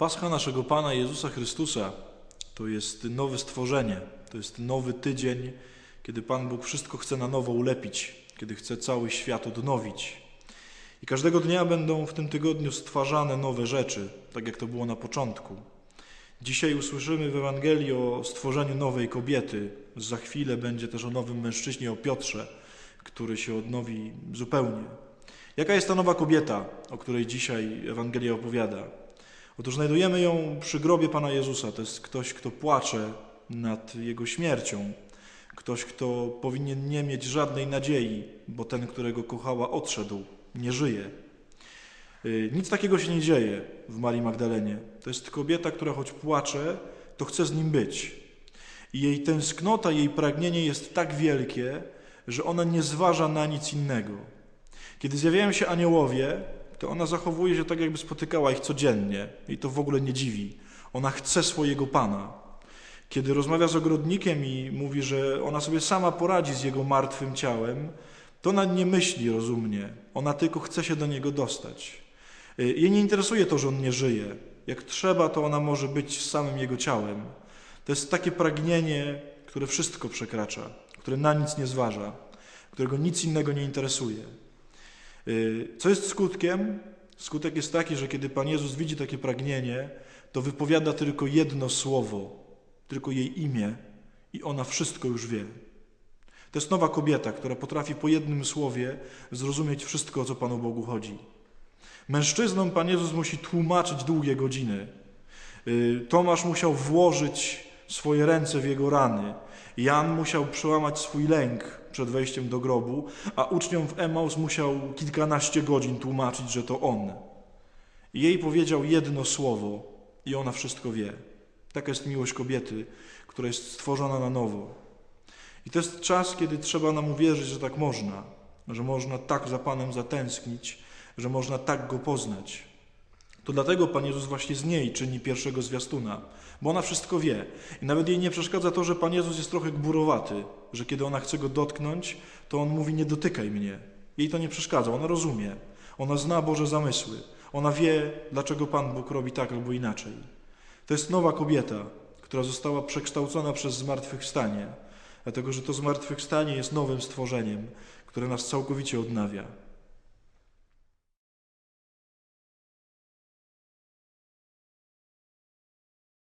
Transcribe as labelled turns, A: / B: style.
A: Pascha naszego Pana Jezusa Chrystusa to jest nowe stworzenie, to jest nowy tydzień, kiedy Pan Bóg wszystko chce na nowo ulepić, kiedy chce cały świat odnowić. I każdego dnia będą w tym tygodniu stwarzane nowe rzeczy, tak jak to było na początku. Dzisiaj usłyszymy w Ewangelii o stworzeniu nowej kobiety. Za chwilę będzie też o nowym mężczyźnie, o Piotrze, który się odnowi zupełnie. Jaka jest ta nowa kobieta, o której dzisiaj Ewangelia opowiada? Otóż znajdujemy ją przy grobie Pana Jezusa. To jest ktoś, kto płacze nad Jego śmiercią. Ktoś, kto powinien nie mieć żadnej nadziei, bo ten, którego kochała, odszedł, nie żyje. Y, Nic takiego się nie dzieje w Marii Magdalenie. To jest kobieta, która choć płacze, to chce z nim być. I jej tęsknota, jej pragnienie jest tak wielkie, że ona nie zważa na nic innego. Kiedy zjawiają się aniołowie, to ona zachowuje się tak, jakby spotykała ich codziennie. I to w ogóle nie dziwi. Ona chce swojego Pana. Kiedy rozmawia z ogrodnikiem i mówi, że ona sobie sama poradzi z jego martwym ciałem, to ona nie myśli rozumnie. Ona tylko chce się do niego dostać. Y, Jej nie interesuje to, że on nie żyje. Jak trzeba, to ona może być samym jego ciałem. To jest takie pragnienie, które wszystko przekracza, które na nic nie zważa, którego nic innego nie interesuje. Y, Co jest skutkiem? Skutek jest taki, że kiedy Pan Jezus widzi takie pragnienie, to wypowiada tylko jedno słowo, tylko jej imię i ona wszystko już wie. To jest nowa kobieta, która potrafi po jednym słowie zrozumieć wszystko, o co Panu Bogu chodzi. Mężczyznom Pan Jezus musi tłumaczyć długie godziny. Y, Tomasz musiał włożyć swoje ręce w jego rany. Jan musiał przełamać swój lęk przed wejściem do grobu, a uczniom w Emaus musiał kilkanaście godzin tłumaczyć, że to on. Jej powiedział jedno słowo i ona wszystko wie. Taka jest miłość kobiety, która jest stworzona na nowo. I to jest czas, kiedy trzeba nam uwierzyć, że tak można, że można tak za Panem zatęsknić, że można tak Go poznać. To dlatego Pan Jezus właśnie z niej czyni pierwszego zwiastuna, bo ona wszystko wie. I nawet jej nie przeszkadza to, że Pan Jezus jest trochę gburowaty, że kiedy ona chce Go dotknąć, to On mówi nie dotykaj mnie. Jej to nie przeszkadza, ona rozumie. Ona zna Boże zamysły. Ona wie, dlaczego Pan Bóg robi tak albo inaczej. To jest nowa kobieta, która została przekształcona przez zmartwychwstanie, dlatego że to zmartwychwstanie jest nowym stworzeniem, które nas całkowicie odnawia.